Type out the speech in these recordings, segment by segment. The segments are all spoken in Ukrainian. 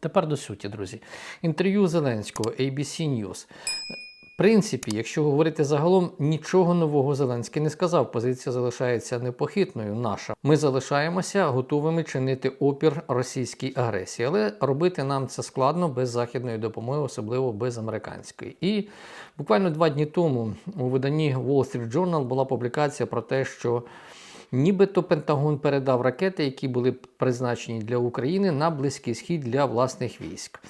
Тепер до суті, друзі. Інтерв'ю Зеленського ABC News. В принципі, якщо говорити загалом, нічого нового Зеленський не сказав. Позиція залишається непохитною. Наша. Ми залишаємося готовими чинити опір російській агресії, але робити нам це складно без західної допомоги, особливо без американської. І буквально два дні тому у виданні Wall Street Journal була публікація про те, що Нібито Пентагон передав ракети, які були призначені для України на Близький Схід для власних військ.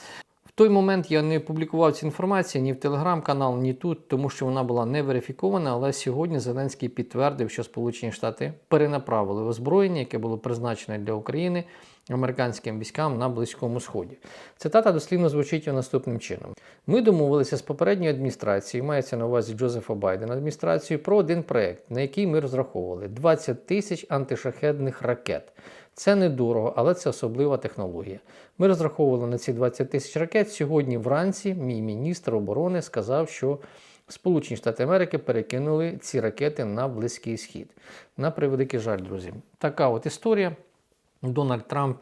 Той момент я не публікував цю інформацію ні в телеграм-канал, ні тут, тому що вона була не верифікована. Але сьогодні Зеленський підтвердив, що Сполучені Штати перенаправили озброєння, яке було призначене для України американським військам на Близькому Сході. Цитата дослівно звучить наступним чином: ми домовилися з попередньою адміністрацією, мається на увазі Джозефа Байдена адміністрацією, про один проект, на який ми розраховували 20 тисяч антишахедних ракет. Це недорого, але це особлива технологія. Ми розраховували на ці 20 тисяч ракет. Сьогодні вранці мій міністр оборони сказав, що Сполучені Штати Америки перекинули ці ракети на Близький Схід. На превеликий жаль, друзі. Така от історія. Дональд Трамп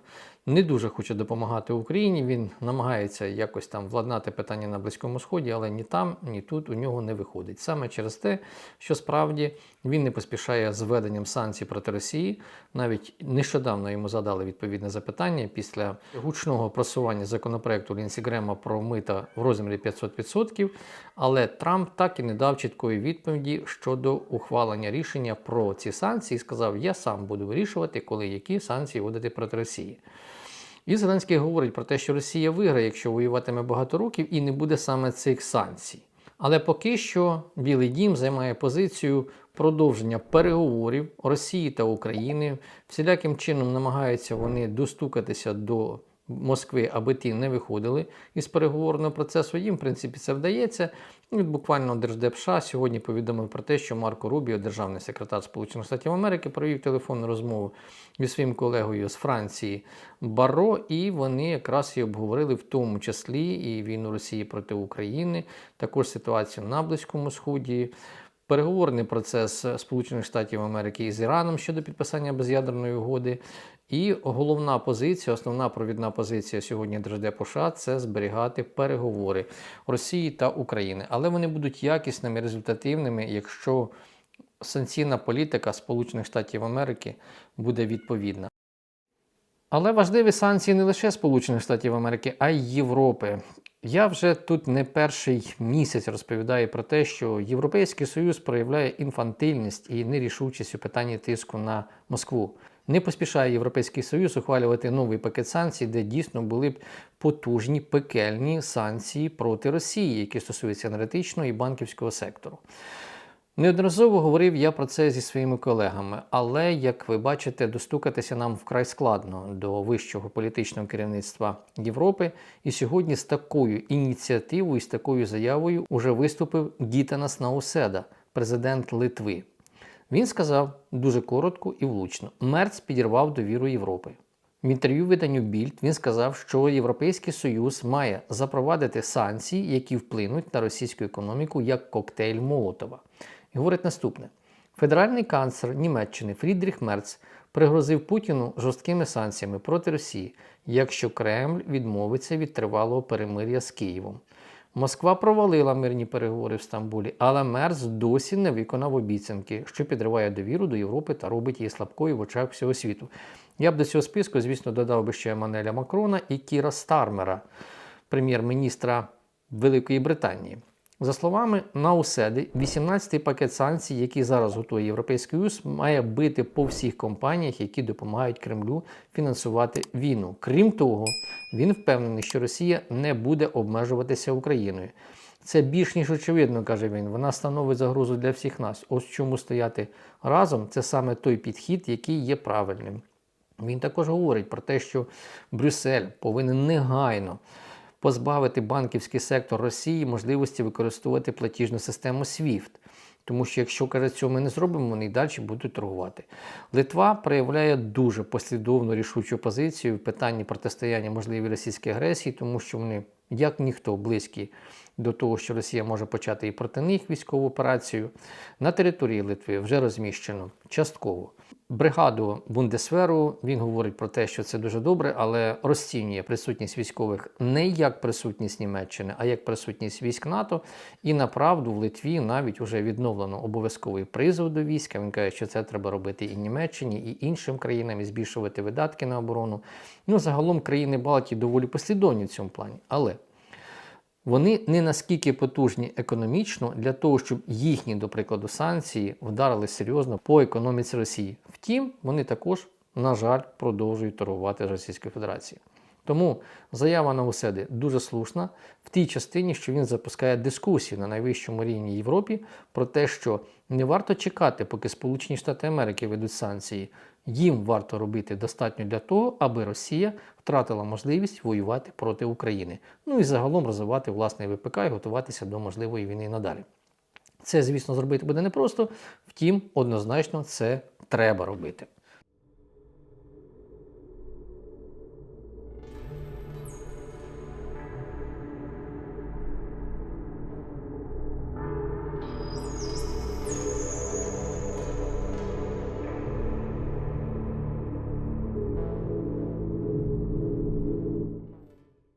не дуже хоче допомагати Україні. Він намагається якось там владнати питання на Близькому Сході, але ні там, ні тут у нього не виходить. Саме через те, що справді він не поспішає з введенням санкцій проти Росії. Навіть нещодавно йому задали відповідне запитання після гучного просування законопроекту Лінсі Грема про мита в розмірі 500%. Але Трамп так і не дав чіткої відповіді щодо ухвалення рішення про ці санкції сказав: Я сам буду вирішувати, коли які санкції вводити проти Росії. І Зеленський говорить про те, що Росія виграє, якщо воюватиме багато років, і не буде саме цих санкцій. Але поки що Білий Дім займає позицію продовження переговорів Росії та України. Всіляким чином намагаються вони достукатися до Москви, аби ті не виходили із переговорного процесу. Їм, в принципі, це вдається. І буквально Держдеп США сьогодні повідомив про те, що Марко Рубіо, державний секретар Сполучених Штатів Америки, провів телефонну розмову зі своїм колегою з Франції Баро, і вони якраз і обговорили в тому числі і війну Росії проти України, також ситуацію на Близькому Сході. Переговорний процес Сполучених Штатів Америки із Іраном щодо підписання без'ядерної угоди. І головна позиція, основна провідна позиція сьогодні Держдепу США – це зберігати переговори Росії та України. Але вони будуть якісними, результативними, якщо санкційна політика Сполучених Штатів Америки буде відповідна. Але важливі санкції не лише Сполучених Штатів Америки, а й Європи. Я вже тут не перший місяць розповідаю про те, що Європейський Союз проявляє інфантильність і нерішучість у питанні тиску на Москву. Не поспішає Європейський Союз ухвалювати новий пакет санкцій, де дійсно були б потужні пекельні санкції проти Росії, які стосуються енергетичного і банківського сектору. Неодноразово говорив я про це зі своїми колегами, але, як ви бачите, достукатися нам вкрай складно до вищого політичного керівництва Європи. І сьогодні з такою ініціативою, з такою заявою уже виступив Гітанас Науседа, президент Литви. Він сказав дуже коротко і влучно: Мерц підірвав довіру Європи. В інтерв'ю виданню Більд він сказав, що Європейський Союз має запровадити санкції, які вплинуть на російську економіку як коктейль Молотова. І говорить наступне: федеральний канцлер Німеччини Фрідріх Мерц пригрозив Путіну жорсткими санкціями проти Росії, якщо Кремль відмовиться від тривалого перемир'я з Києвом. Москва провалила мирні переговори в Стамбулі, але Мерц досі не виконав обіцянки, що підриває довіру до Європи та робить її слабкою в очах всього світу. Я б до цього списку, звісно, додав би ще Еммануеля Макрона і Кіра Стармера, прем'єр-міністра Великої Британії. За словами Науседи, 18-й пакет санкцій, який зараз готує Європейський Союз, має бити по всіх компаніях, які допомагають Кремлю фінансувати війну. Крім того, він впевнений, що Росія не буде обмежуватися Україною. Це більш ніж очевидно, каже він. Вона становить загрозу для всіх нас. Ось чому стояти разом це саме той підхід, який є правильним. Він також говорить про те, що Брюссель повинен негайно позбавити банківський сектор Росії можливості використовувати платіжну систему SWIFT. Тому що, якщо каже, цього ми не зробимо, вони й далі будуть торгувати. Литва проявляє дуже послідовну рішучу позицію в питанні протистояння можливій російській агресії, тому що вони як ніхто близький до того, що Росія може почати і проти них військову операцію. На території Литви вже розміщено частково бригаду Бундесверу. Він говорить про те, що це дуже добре, але розцінює присутність військових не як присутність Німеччини, а як присутність військ НАТО. І направду в Литві навіть вже відновлено обов'язковий призов до війська. Він каже, що це треба робити і Німеччині, і іншим країнам, і збільшувати видатки на оборону. Ну, загалом країни Балтії доволі послідовні в цьому плані. Але вони не наскільки потужні економічно для того, щоб їхні, до прикладу, санкції вдарили серйозно по економіці Росії. Втім, вони також, на жаль, продовжують торгувати з Російською Федерацією. Тому заява на Уседи дуже слушна в тій частині, що він запускає дискусію на найвищому рівні Європі про те, що не варто чекати, поки Сполучені Штати Америки ведуть санкції. Їм варто робити достатньо для того, аби Росія втратила можливість воювати проти України. Ну і загалом розвивати власний ВПК і готуватися до можливої війни надалі. Це, звісно, зробити буде непросто, втім, однозначно це треба робити.